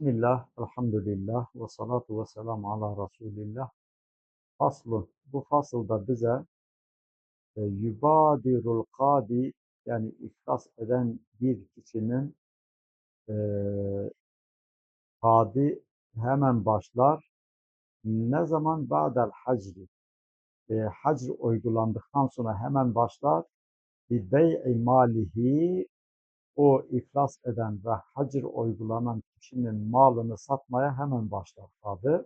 Bismillah, elhamdülillah ve salatu ve selamu ala Resulillah. Faslun. Bu fasılda bize e, yubadirul kadi yani iflas eden bir kişinin e, kadi hemen başlar. Ne zaman ba'del hacri e, hacr uygulandıktan sonra hemen başlar. Bi bey'i malihi o iflas eden ve hacir uygulanan kişinin malını satmaya hemen başlar tabi.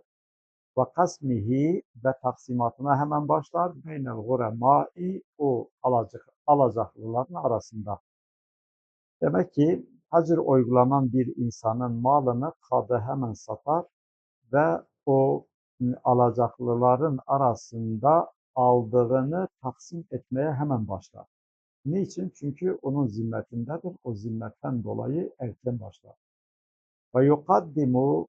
Ve kasmihi ve taksimatına hemen başlar. Beynel guremai o alacak, alacaklıların arasında. Demek ki hacir uygulanan bir insanın malını kadı hemen satar ve o alacaklıların arasında aldığını taksim etmeye hemen başlar. Niçin? Çünkü onun zimmetindedir. O zimmetten dolayı erken başlar. Ve yukaddimu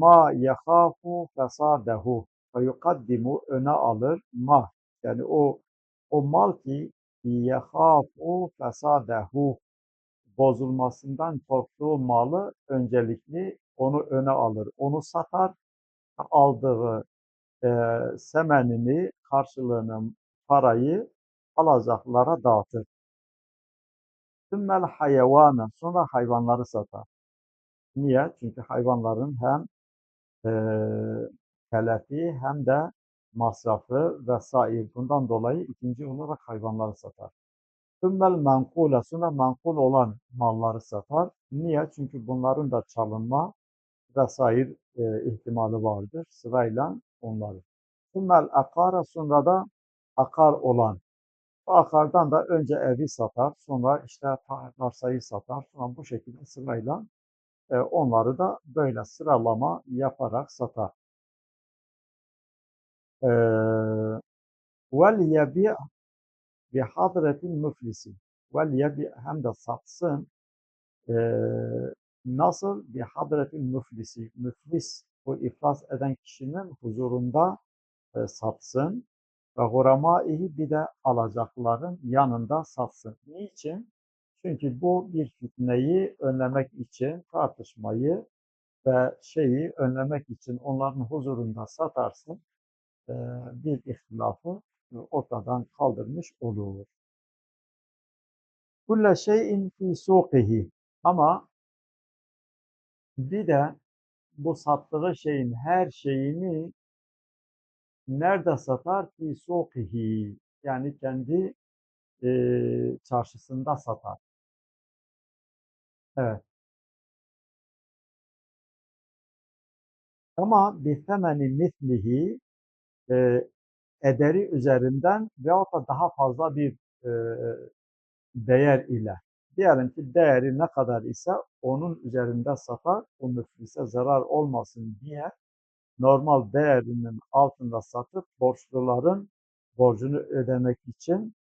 ma yahafu fesadehu ve yukaddimu öne alır ma yani o o mal ki yahafu fesadehu bozulmasından korktuğu malı öncelikli onu öne alır. Onu satar. Aldığı e, semenini, karşılığını, parayı alacaklara dağıtır. Sümmel hayvana sonra hayvanları satar. Niye? Çünkü hayvanların hem e, telefi hem de masrafı vesaire bundan dolayı ikinci olarak hayvanları satar. Sümmel menkule sonra olan malları satar. Niye? Çünkü bunların da çalınma vesaire e, ihtimali vardır. Sırayla onları. Sümmel akara sonra da akar olan Akardan da önce evi satar, sonra işte arsayı satar, sonra bu şekilde sırayla onları da böyle sıralama yaparak satar. E, vel yebi bi hadretil müflisi. Vel yebi hem de satsın e, nasıl bi hadretil müflisi. Müflis bu iflas eden kişinin huzurunda e, satsın ve huramaihi bir de alacakların yanında satsın. Niçin? Çünkü bu bir fitneyi önlemek için tartışmayı ve şeyi önlemek için onların huzurunda satarsın bir ihtilafı ortadan kaldırmış olur. Kulle şeyin fi suqihi ama bir de bu sattığı şeyin her şeyini nerede satar? Fi suqihi. Yani kendi e, çarşısında satar. Evet. Ama bi semeni mislihi e, ederi üzerinden veyahut da daha fazla bir e, değer ile. Diyelim ki değeri ne kadar ise onun üzerinde satar, o müflise zarar olmasın diye normal değerinin altında satıp borçluların borcunu ödemek için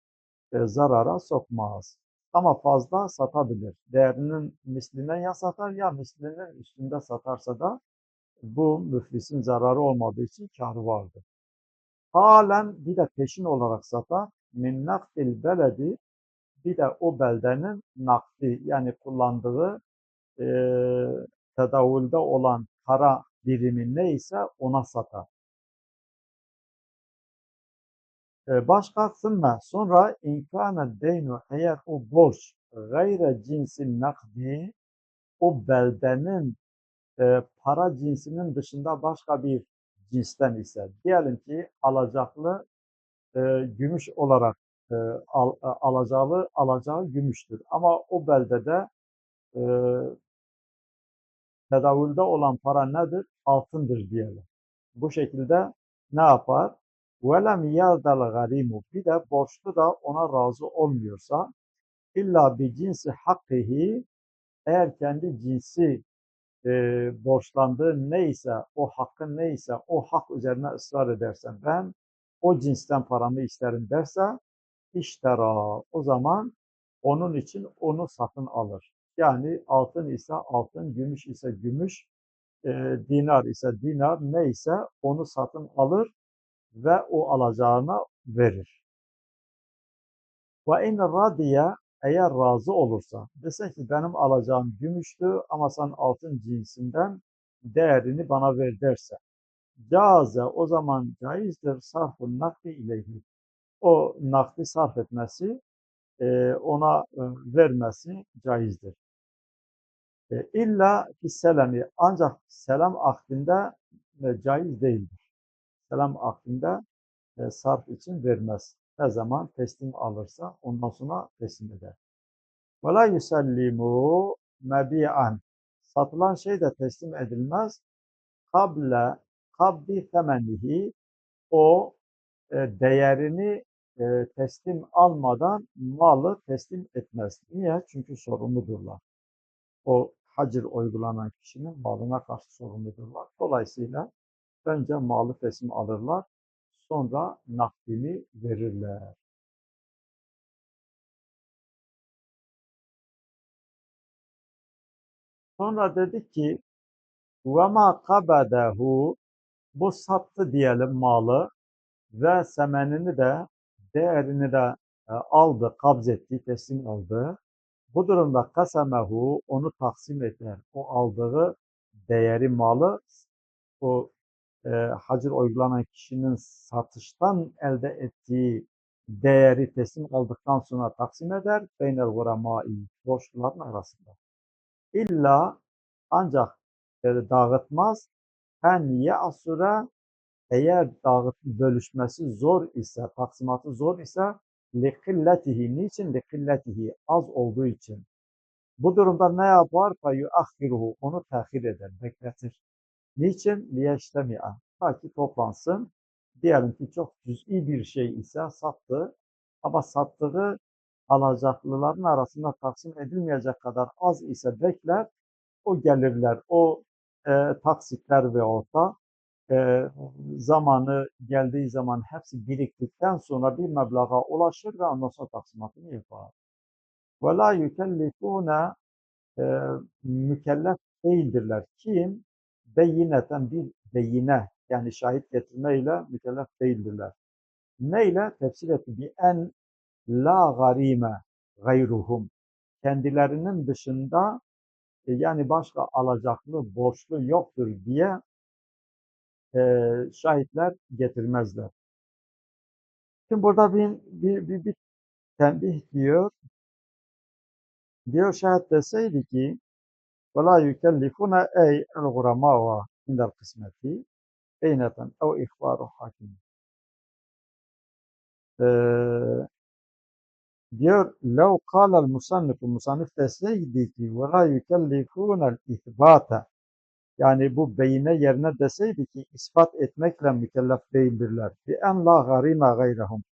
e, zarara sokmaz. Ama fazla satabilir. Değerinin mislinden ya satar ya mislinin üstünde satarsa da bu müflisin zararı olmadığı için karı vardır. Halen bir de peşin olarak satar. Min nakdil beledi bir de o beldenin nakdi yani kullandığı e, tedavülde olan para birimi neyse ona satar. Başka sümme sonra inkâne deynu eğer o borç gayre cinsin nakdi o beldenin e, para cinsinin dışında başka bir cinsten ise diyelim ki alacaklı e, gümüş olarak e, al, e, alacağı alacağı gümüştür ama o beldede e, tedavülde olan para nedir? Altındır diyelim. Bu şekilde ne yapar? وَلَمْ يَرْدَ الْغَرِيمُ Bir de borçlu da ona razı olmuyorsa illa bir cinsi hakkihi eğer kendi cinsi e, borçlandığı neyse, o hakkın neyse, o hak üzerine ısrar edersen ben o cinsten paramı isterim derse iştera o zaman onun için onu satın alır. Yani altın ise altın, gümüş ise gümüş, e, dinar ise dinar neyse onu satın alır ve o alacağına verir. Ve in radiye eğer razı olursa, dese ki benim alacağım gümüştü ama sen altın cinsinden değerini bana ver derse, caze o zaman caizdir sarfun nakdi ileyhi. O nakdi sarf etmesi, e, ona e, vermesi caizdir. E, illa ki selemi ancak selam akdinde caiz değildir. Selam akdinde e, sarf için vermez. Ne zaman teslim alırsa ondan sonra teslim eder. Ve la yusallimu. Satılan şey de teslim edilmez. Kable kabdi temenihi o e, değerini e, teslim almadan malı teslim etmez. Niye? Çünkü sorumludurlar. O hacir uygulanan kişinin malına karşı sorumludurlar. Dolayısıyla Önce malı fesini alırlar, sonra nakdini verirler. Sonra dedi ki ve ma kabedehu bu sattı diyelim malı ve semenini de değerini de e, aldı, kabz etti, teslim aldı. Bu durumda kasemehu onu taksim eder. O aldığı değeri malı o e, hacir uygulanan kişinin satıştan elde ettiği değeri teslim aldıktan sonra taksim eder. Beynel guramai borçluların arasında. İlla ancak e, dağıtmaz. En ya'sura eğer dağıt bölüşmesi zor ise, taksimatı zor ise lekilletihi. Niçin lekilletihi? Az olduğu için. Bu durumda ne yapar? Feyuakhiruhu. Onu tehir eder, bekletir. Niçin? Liyeştemi'a. Ta ki toplansın. Diyelim ki çok cüz'i bir şey ise sattı. Ama sattığı alacaklıların arasında taksim edilmeyecek kadar az ise bekler. O gelirler, o e, taksitler ve orta e, zamanı geldiği zaman hepsi biriktikten sonra bir meblağa ulaşır ve ondan sonra taksimatını yapar. Ve la yükellifune e, mükellef değildirler. Kim? Beyineten bir beyine yani şahit getirmeyle mükellef değildirler. Neyle? Tefsir etti. Bi en la garime gayruhum. Kendilerinin dışında e, yani başka alacaklı, borçlu yoktur diye e, şahitler getirmezler. Şimdi burada bir, bir, bir, bir tembih diyor. Diyor şahit deseydi ki ve la yükellifune ey el guramâva indel kısmeti beyneten ev ihbaru hakim. Ee, diyor lev kâlel musannifu musannif deseydi ki ve la yani bu beyine yerine deseydi ki ispat etmekle mükellef değildirler. Bi en la garina gayrehum.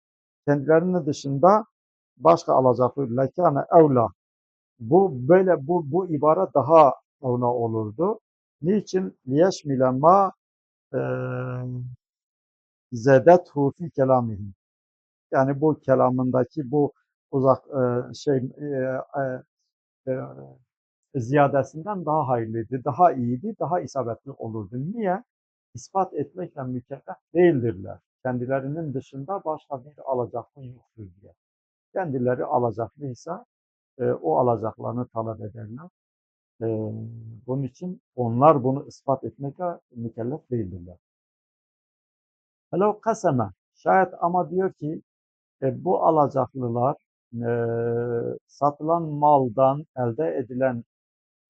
Kendilerinin dışında başka alacaklı lekâne evlâ bu böyle bu bu ibare daha ona olurdu. Niçin? Liyeşmile ma e, zedethu fi kelamihim. Yani bu kelamındaki bu uzak şey ziyadesinden daha hayırlıydı, daha iyiydi, daha isabetli olurdu. Niye? İspat etmekle mükellef değildirler. Kendilerinin dışında başka bir alacaklı yoktur diye. Kendileri alacaklıysa e, o alacaklarını talep ederler. E, bunun için onlar bunu ispat etmekle mükellef değildirler. Hello kaseme. Şayet ama diyor ki e, bu alacaklılar e, satılan maldan elde edilen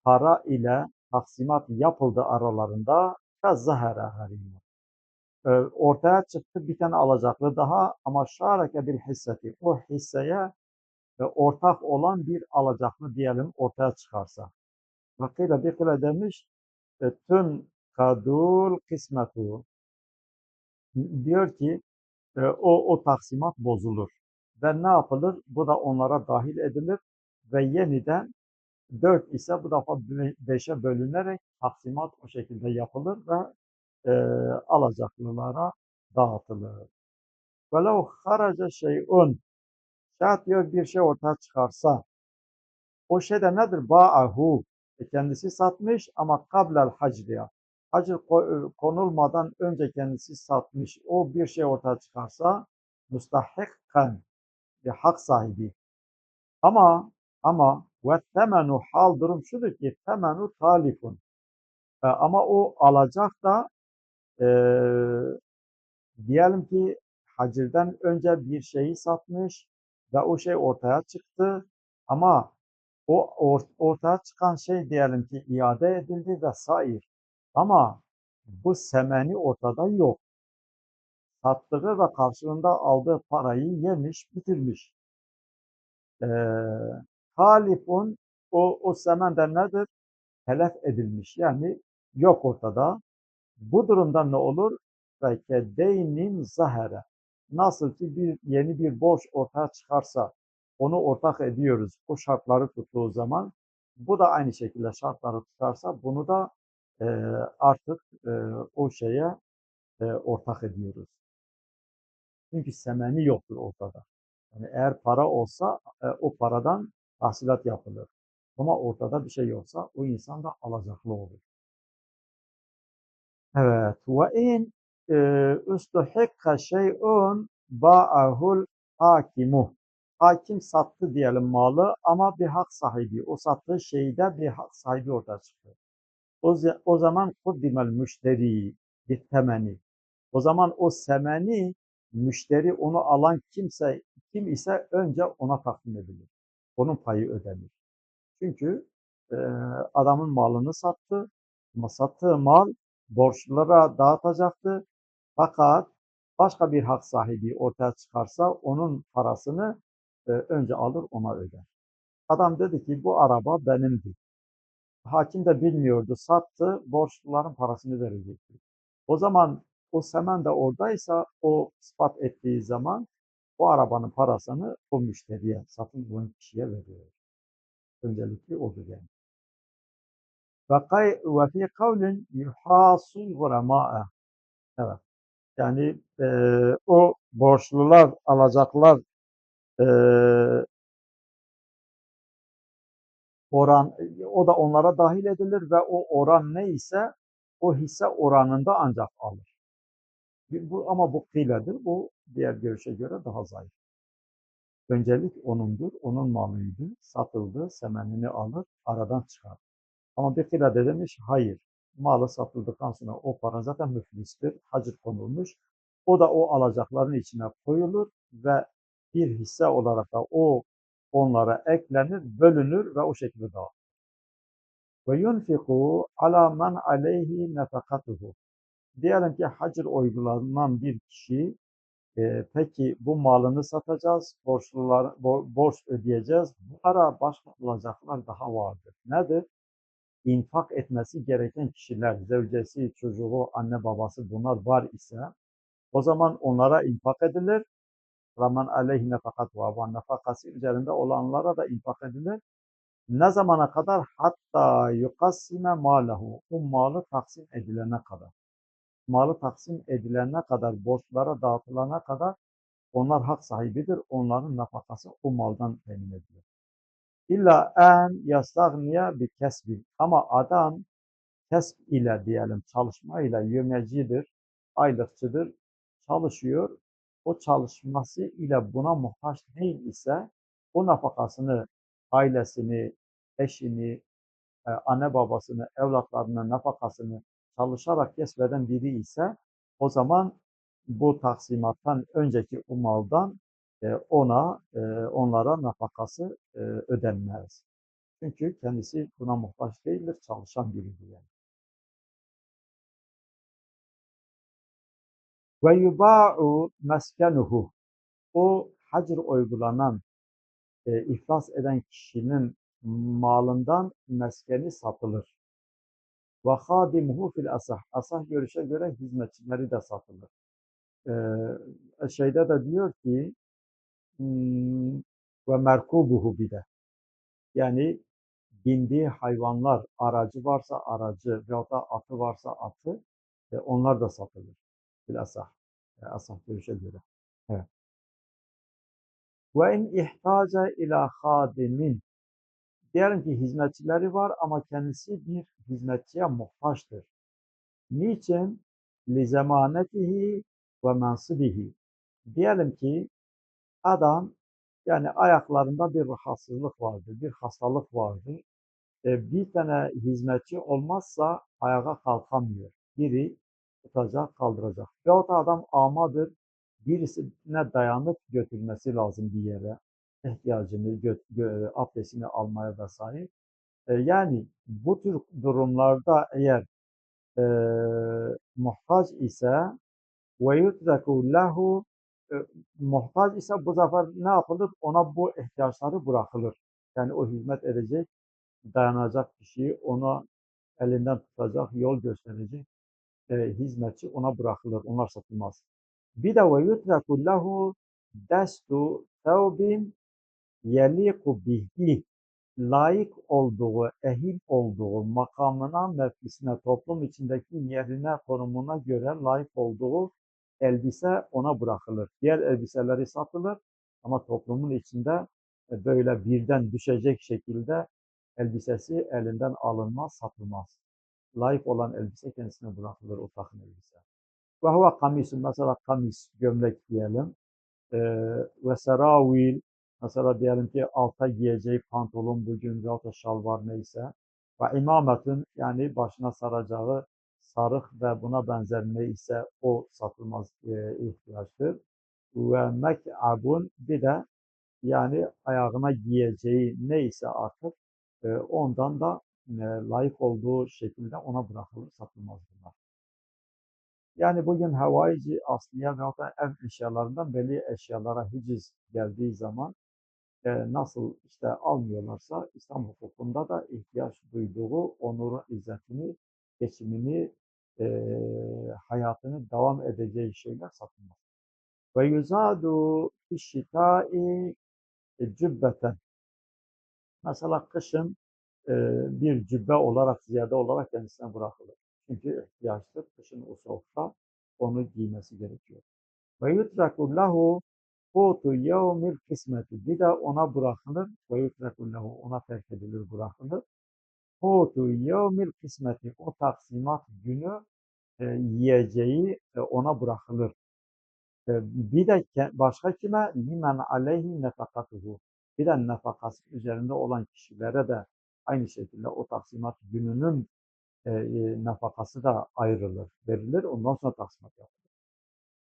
para ile taksimat yapıldı aralarında kazzahara harima. Ortaya çıktı bir tane alacaklı daha ama şareke bir hisseti. O hisseye ve ortak olan bir alacaklı diyelim ortaya çıkarsa. Vakıyla dikile demiş e, tün kadul kısmetu diyor ki e, o, o taksimat bozulur ve ne yapılır? Bu da onlara dahil edilir ve yeniden 4 ise bu defa 5'e bölünerek taksimat o şekilde yapılır ve e, alacaklılara dağıtılır. Velev haraca şeyun Şayet diyor bir şey ortaya çıkarsa o şey de nedir? Ba'ahu e kendisi satmış ama kablel hacriya. Hacir konulmadan önce kendisi satmış. O bir şey ortaya çıkarsa mustahikkan bir hak sahibi Ama ama ve temenu hal durum şudur ki temenu talifun. E, ama o alacak da e, diyelim ki hacirden önce bir şeyi satmış ve o şey ortaya çıktı ama o or- ortaya çıkan şey diyelim ki iade edildi ve sair. Ama bu semeni ortada yok. Sattığı ve karşılığında aldığı parayı yemiş, bitirmiş. Ee, talifun o, o semen de nedir? Telef edilmiş. Yani yok ortada. Bu durumda ne olur? Ve kedeynin zahere. Nasıl ki bir yeni bir borç ortaya çıkarsa onu ortak ediyoruz. O şartları tuttuğu zaman bu da aynı şekilde şartları tutarsa bunu da e, artık e, o şeye e, ortak ediyoruz. Çünkü semeni yoktur ortada. Yani eğer para olsa e, o paradan tahsilat yapılır. Ama ortada bir şey yoksa o insan da alacaklı olur. Evet. Ve in üstühikka şey'un ba'ahul hakimu. Hakim sattı diyelim malı ama bir hak sahibi. O sattığı şeyde bir hak sahibi ortaya çıktı. O, o zaman kuddimel müşteri bir temeni. O zaman o semeni müşteri onu alan kimse kim ise önce ona takdim edilir. Onun payı ödenir. Çünkü e, adamın malını sattı ama sattığı mal borçlulara dağıtacaktı. Fakat başka bir hak sahibi ortaya çıkarsa onun parasını e, önce alır ona öder. Adam dedi ki bu araba benimdi. Hakim de bilmiyordu, sattı, borçluların parasını verecekti. O zaman o semen de oradaysa o ispat ettiği zaman o arabanın parasını o müşteriye, satın alan kişiye veriyor. Öncelikli odur yani. Ve fi kavlin yuhasul gurama'a. Evet. Yani e, o borçlular, alacaklar e, oran, o da onlara dahil edilir ve o oran neyse o hisse oranında ancak alır. Bu, ama bu kıyledir. Bu diğer görüşe göre daha zayıf. Öncelik onundur. Onun malıydı. Satıldı. Semenini alır. Aradan çıkar. Ama bir kıyla demiş hayır. Malı satıldıktan sonra o para zaten müflistir. Hacir konulmuş. O da o alacakların içine koyulur ve bir hisse olarak da o onlara eklenir, bölünür ve o şekilde dağılır. Ve yunfiku ala men aleyhi nefakatuhu. Diyelim ki hacir uygulanan bir kişi e, peki bu malını satacağız, borçlular borç ödeyeceğiz. Bu ara başka alacaklar daha vardır. Nedir? İnfak etmesi gereken kişiler, zevcesi, çocuğu, anne babası bunlar var ise o zaman onlara infak edilir. Raman aleyhine fakat vavan nafakası üzerinde olanlara da infak edilir. Ne zamana kadar? Hatta yukassime malahu. Bu malı taksim edilene kadar. Malı taksim edilene kadar, borçlara dağıtılana kadar onlar hak sahibidir. Onların nafakası o maldan temin edilir. İlla en yastagniye bir kesbi. Ama adam kesb ile diyelim çalışma ile yömecidir, aylıkçıdır, çalışıyor. O çalışması ile buna muhtaç değil ise o nafakasını, ailesini, eşini, e, anne babasını, evlatlarının nafakasını çalışarak kesbeden biri ise o zaman bu taksimattan önceki o maldan ona onlara nafakası ödenmez. Çünkü kendisi buna muhtaç değildir, çalışan biridir yani. Ve yuba'u meskenuhu. O hacr uygulanan, iflas eden kişinin malından meskeni satılır. Ve hadimuhu fil asah. Asah görüşe göre hizmetçileri de satılır. Ee, şeyde de diyor ki ve merkubuhu bir de. Yani bindiği hayvanlar, aracı varsa aracı veyahut da atı varsa atı e, onlar da satılır. Bilhassa e, asah görüşe göre. Evet. Ve in ihtaca ila hadimin Diyelim ki hizmetçileri var ama kendisi bir hizmetçiye muhtaçtır. Niçin? Lizemanetihi ve mensibihi. Diyelim ki adam Yani ayaklarında bir rahatsızlık vardı, bir hastalık vardı. E, bir tane hizmetçi olmazsa ayağa kalkamıyor. Biri tutacak, kaldıracak. Veyahut da adam amadır, birisine dayanıp götürmesi lazım bir yere. ihtiyacını, gö- gö- abdestini almaya vesaire. E, yani bu tür durumlarda eğer e, muhtaç ise ve yutreku lehu e, muhtaç ise bu sefer ne yapılır? Ona bu ihtiyaçları bırakılır. Yani o hizmet edecek, dayanacak kişiyi ona elinden tutacak, yol gösterecek e, hizmetçi ona bırakılır. Onlar satılmaz. Bir de ve yutreku lehu destu tevbin yeliku bihi layık olduğu, ehil olduğu makamına, mevkisine, toplum içindeki yerine, konumuna göre layık olduğu elbise ona bırakılır. Diğer elbiseleri satılır ama toplumun içinde e, böyle birden düşecek şekilde elbisesi elinden alınmaz, satılmaz. Layık olan elbise kendisine bırakılır o takım elbise. Ve huve kamisun, mesela kamis, gömlek diyelim. Ee, ve seravil, mesela diyelim ki alta giyeceği pantolon bugün veyahut da şalvar neyse. Ve imametün, yani başına saracağı sarık ve buna benzer neyse o satılmaz e, ihtiyaçtır. Ve mek'abun, bir de yani ayağına giyeceği neyse artık e, ondan da e, layık olduğu şekilde ona bırakılır, satılmaz bunlar. Yani bugün havaici asliye veyahut da ev eşyalarından belli eşyalara hiciz geldiği zaman e, nasıl işte almıyorlarsa İslam hukukunda da ihtiyaç duyduğu onuru, izzetini, geçimini, e, hayatını devam edeceği şeyler satılmaz. Ve yuzadu fişşitai cübbeten. Mesela kışın e, bir cübbe olarak, ziyade olarak kendisine bırakılır. Çünkü ihtiyaçtır. Kışın o soğukta onu giymesi gerekiyor. Ve yutreku lehu kutu yevmil kısmeti. Bir de ona bırakılır. Ve yutreku lehu ona terk edilir, bırakılır Kutu yevmil kısmeti. O taksimat günü e, yiyeceği e, ona bırakılır. E, bir de ke- başka kime? Limen aleyhi nefakatuhu. Bir de nefakası üzerinde olan kişilere de aynı şekilde o taksimat gününün e, e, nafakası da ayrılır, verilir. Ondan sonra taksimat yapılır.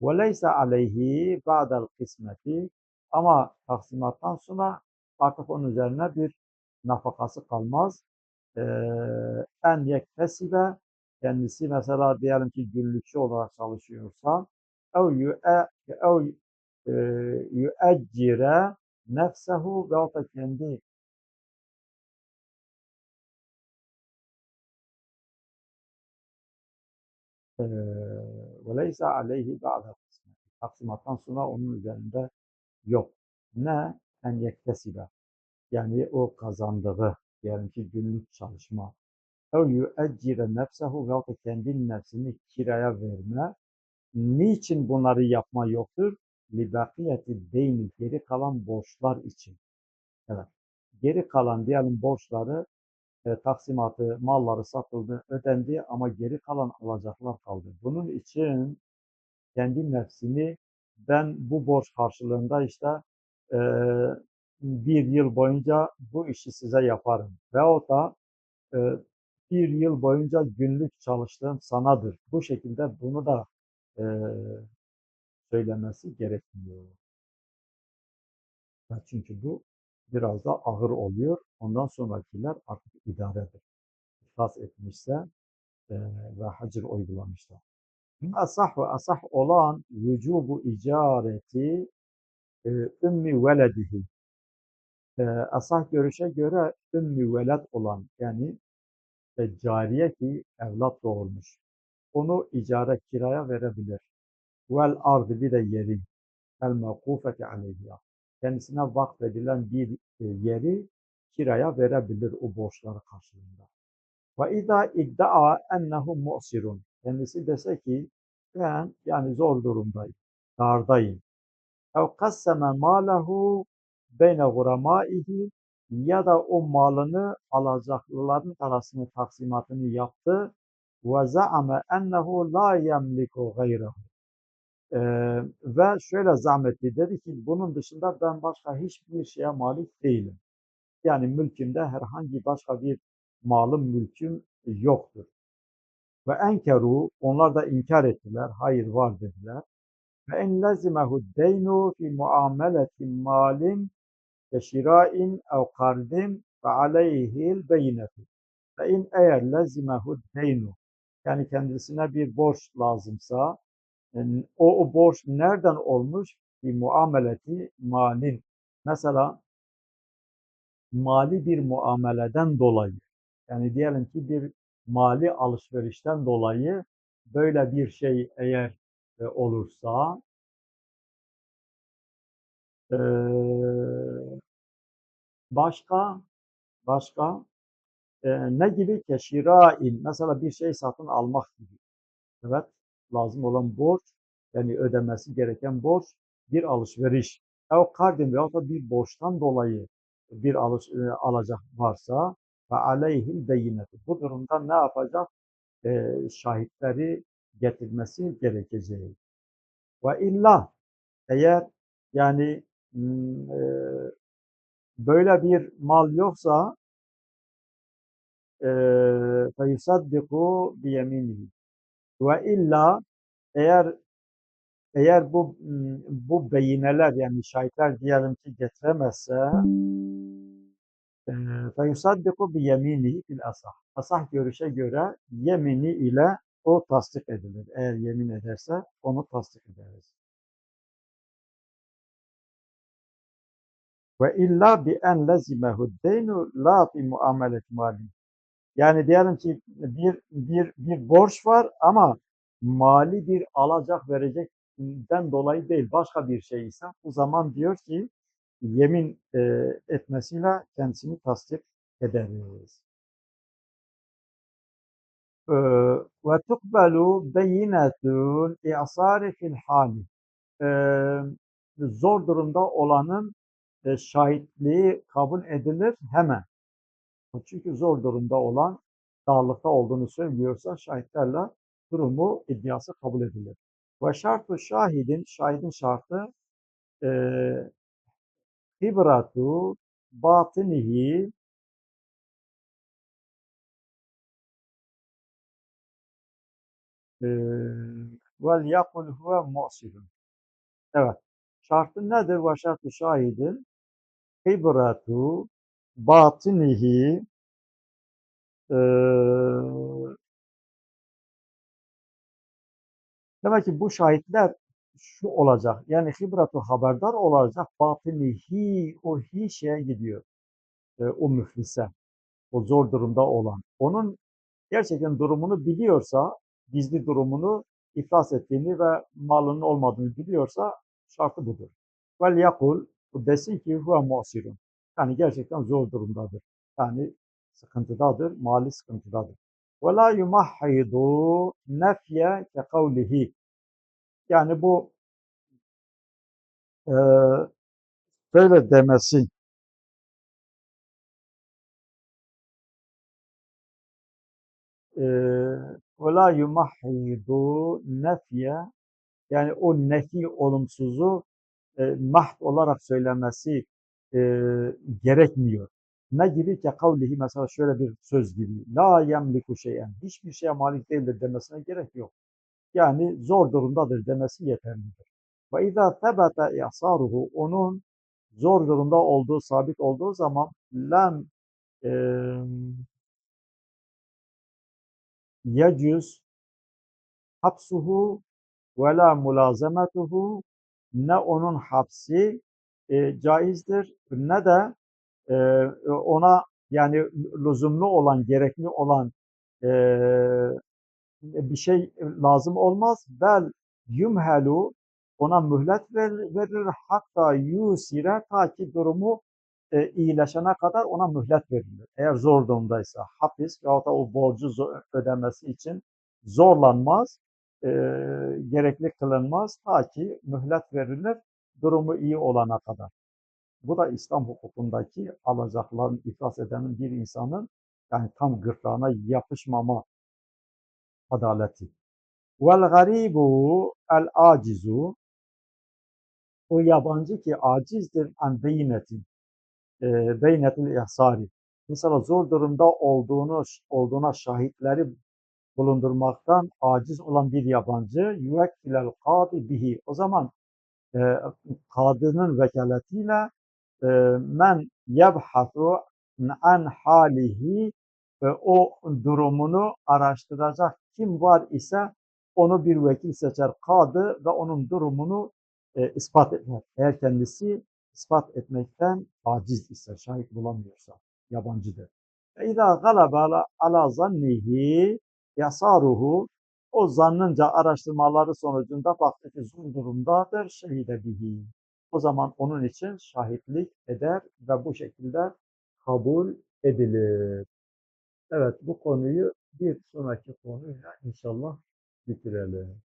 وَلَيْسَ عَلَيْهِ بَعْدَ الْقِسْمَةِ Ama taksimattan sonra artık onun üzerine bir nafakası kalmaz. En yektesibe kendisi mesela diyelim ki günlükçü olarak çalışıyorsa ev yü'e ev yü'eccire nefsehu ve o da kendi e, ve leysa aleyhi ba'da. Taksimattan sonra onun üzerinde yok. Ne? En yektesibe. Yani o kazandığı, diyelim ki günlük çalışma. Ev yü'eccire nefsehu ve o da kendi nefsini kiraya verme. Niçin bunları yapma yoktur? Libakiyeti deyni geri kalan borçlar için. Evet. Geri kalan diyelim borçları e, taksimatı, malları satıldı, ödendi ama geri kalan alacaklar kaldı. Bunun için kendi nefsini ben bu borç karşılığında işte e, bir yıl boyunca bu işi size yaparım. Veyahut da e, bir yıl boyunca günlük çalıştığım sanadır. Bu şekilde bunu da e, söylemesi gerekmiyor. Çünkü bu biraz da ağır oluyor. Ondan sonrakiler artık idaredir. İhlas etmişse e, ve hacir uygulamışlar. Asah ve asah olan vücubu icareti e, ümmi veledihi. E, asah görüşe göre ümmi veled olan yani e, cariye ki evlat doğurmuş. Onu icare kiraya verebilir. Vel ardı bir de yeri. El mevkufeti aleyhiya. Kendisine vakfedilen bir e, yeri kiraya verebilir o borçları karşılığında. Ve idâ iddia ennehu mu'sirun. Kendisi dese ki ben yani zor durumdayım, dardayım. Ev kasseme mâlehu beyne guramâihi ya da o malını alacaklıların arasını taksimatını yaptı. Ve za'ame ennehu la yemliku gayrehu. Ee, ve şöyle zahmetti dedi ki bunun dışında ben başka hiçbir şeye malik değilim. Yani mülkümde herhangi başka bir malım mülküm yoktur. Ve enkeru onlar da inkar ettiler. Hayır var dediler. Ve en lezimehu deynu fi muameleti malin ve şirain ev kardin ve aleyhil beyinetu. Ve in eğer lezimehu deynu yani kendisine bir borç lazımsa o, o borç nereden olmuş? Bir muameleti malin. Mesela mali bir muameleden dolayı yani diyelim ki bir mali alışverişten dolayı böyle bir şey eğer e, olursa başka başka e, ne gibi keşirain mesela bir şey satın almak gibi. Evet lazım olan borç yani ödemesi gereken borç bir alışveriş. Ev kardin veyahut da bir borçtan dolayı bir alış, e, alacak varsa ve aleyhil beyinetu. Bu durumda ne yapacak? E, şahitleri getirmesi gerekeceği. Ve illa eğer yani hmm, e, böyle bir mal yoksa feyusaddiku biyeminihi. Ve illa eğer eğer bu bu beyineler yani şahitler diyelim ki getiremezse feyusaddiku bi yeminihi fil asah. Asah görüşe göre yemini ile o tasdik edilir. Eğer yemin ederse onu tasdik ederiz. Ve illa bi en lezimehu deynu la fi muamelet mali. Yani diyelim ki bir bir bir borç var ama mali bir alacak verecekten dolayı değil başka bir şey ise o zaman diyor ki yemin e, etmesiyle kendisini tasdik ederiz. E, ve tukbelu beyinetun i'sari fil hali. E, zor durumda olanın e, şahitliği kabul edilir hemen. Çünkü zor durumda olan dağlıkta olduğunu söylüyorsa şahitlerle durumu iddiası kabul edilir. Ve şartı şahidin, şahidin şartı e, hibratu batinihi vel yakul huve mu'sirun. Evet. Şartı nedir? Ve şartı şahidin hibratu batinihi e, demek ki bu şahitler şu olacak. Yani hibratu haberdar olacak. Batinihi o hi şeye gidiyor. E, o müflise. O zor durumda olan. Onun gerçekten durumunu biliyorsa, gizli durumunu iflas ettiğini ve malının olmadığını biliyorsa şartı budur. Vel yakul desin ki huve mu'sirun. Yani gerçekten zor durumdadır. Yani sıkıntıdadır, mali sıkıntıdadır. Ve la yumahhidu nefye ke kavlihi. Yani bu e, böyle demesi ve la yumahhidu nefye yani o nefi olumsuzu e, mahd olarak söylemesi e, gerekmiyor. Ne gibi ki kavlihi mesela şöyle bir söz gibi. La yemliku şeyen. Hiçbir şeye malik değildir demesine gerek yok. Yani zor durumdadır demesi yeterlidir. Ve izâ tebete ihsaruhu onun zor durumda olduğu, sabit olduğu zaman lem e, yecüz hapsuhu ve la mulazemetuhu ne onun hapsi e, caizdir ne de e, ona yani lüzumlu olan, gerekli olan e, bir şey lazım olmaz. Bel yumhelu ona mühlet ver, verir hatta yusire ta ki durumu e, iyileşene kadar ona mühlet verilir. Eğer zor durumdaysa hapis veyahut da o borcu ödemesi için zorlanmaz, e, gerekli kılınmaz ta ki mühlet verilir durumu iyi olana kadar. Bu da İslam hukukundaki alacakların iflas edenin bir insanın yani tam gırtlağına yapışmama adaleti. Vel garibu el acizu o yabancı ki acizdir an beyinetin e, beyinetil ihsari. Mesela zor durumda olduğunu olduğuna şahitleri bulundurmaktan aciz olan bir yabancı yüvekkilel kadı bihi. O zaman e, kadının vekaletiyle e, men yebhatu an halihi e, o durumunu araştıracak kim var ise onu bir vekil seçer kadı ve onun durumunu e, ispat eder. Eğer kendisi ispat etmekten aciz ise, şahit bulamıyorsa, yabancıdır. İza galaba ala, ala zannihi yasaruhu o zannınca araştırmaları sonucunda baktı ki zor durumdadır, şehide bihi. O zaman onun için şahitlik eder ve bu şekilde kabul edilir. Evet bu konuyu bir sonraki konuyla inşallah bitirelim.